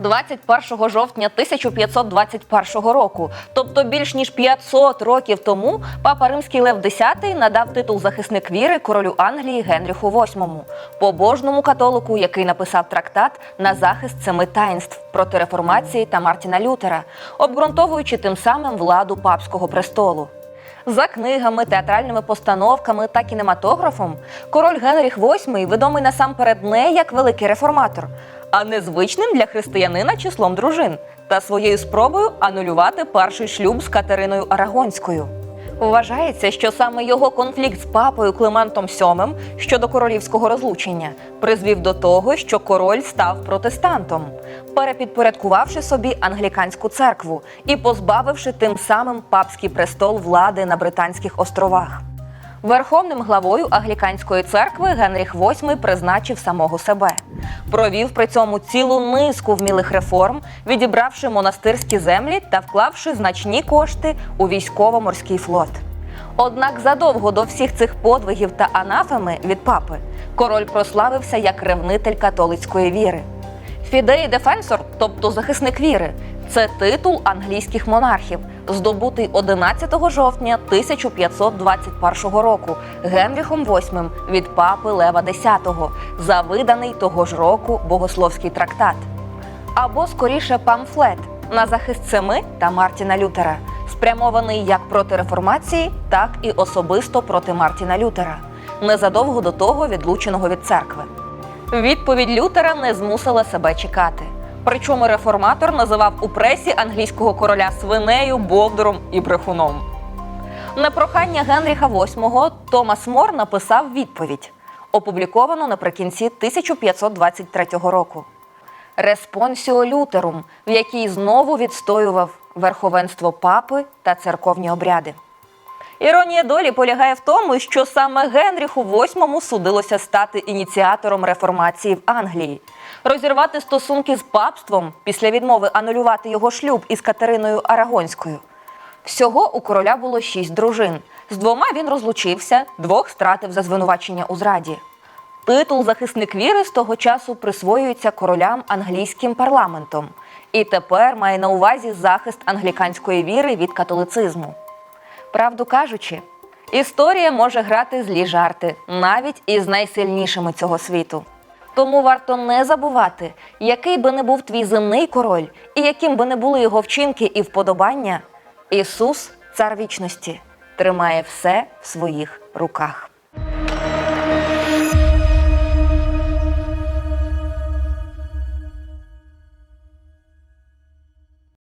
21 жовтня 1521 року, тобто більш ніж 500 років тому, папа Римський Лев X надав титул захисник віри королю Англії Генріху VIII, побожному католику, який написав трактат на захист семи таїнств проти реформації та Мартіна Лютера, обґрунтовуючи тим самим владу папського престолу. За книгами, театральними постановками та кінематографом король Генріх VIII відомий насамперед не як великий реформатор, а незвичним для християнина числом дружин та своєю спробою анулювати перший шлюб з Катериною Арагонською. Вважається, що саме його конфлікт з папою Климентом VII щодо королівського розлучення призвів до того, що король став протестантом, перепідпорядкувавши собі англіканську церкву і позбавивши тим самим папський престол влади на Британських островах. Верховним главою англіканської церкви Генріх VIII призначив самого себе. Провів при цьому цілу низку вмілих реформ, відібравши монастирські землі та вклавши значні кошти у військово-морський флот. Однак задовго до всіх цих подвигів та анафеми від папи король прославився як ревнитель католицької віри. Фідеї Дефенсор, тобто захисник віри, це титул англійських монархів, здобутий 11 жовтня 1521 року Генріхом VIII від папи Лева X за виданий того ж року богословський трактат. Або скоріше памфлет на захист Семи та Мартіна Лютера, спрямований як проти реформації, так і особисто проти Мартіна Лютера, незадовго до того відлученого від церкви. Відповідь Лютера не змусила себе чекати. Причому реформатор називав у пресі англійського короля свинею, бовдуром і брехуном. На прохання Генріха VIII Томас Мор написав відповідь, опубліковано наприкінці 1523 року. Респонсіо Лютерум, в якій знову відстоював верховенство папи та церковні обряди. Іронія долі полягає в тому, що саме Генріху VIII судилося стати ініціатором реформації в Англії, розірвати стосунки з папством після відмови анулювати його шлюб із Катериною Арагонською. Всього у короля було шість дружин. З двома він розлучився, двох стратив за звинувачення у зраді. Титул захисник віри з того часу присвоюється королям англійським парламентом і тепер має на увазі захист англіканської віри від католицизму. Правду кажучи, історія може грати злі жарти навіть із найсильнішими цього світу. Тому варто не забувати, який би не був твій земний король, і яким би не були його вчинки і вподобання, Ісус, цар вічності, тримає все в своїх руках.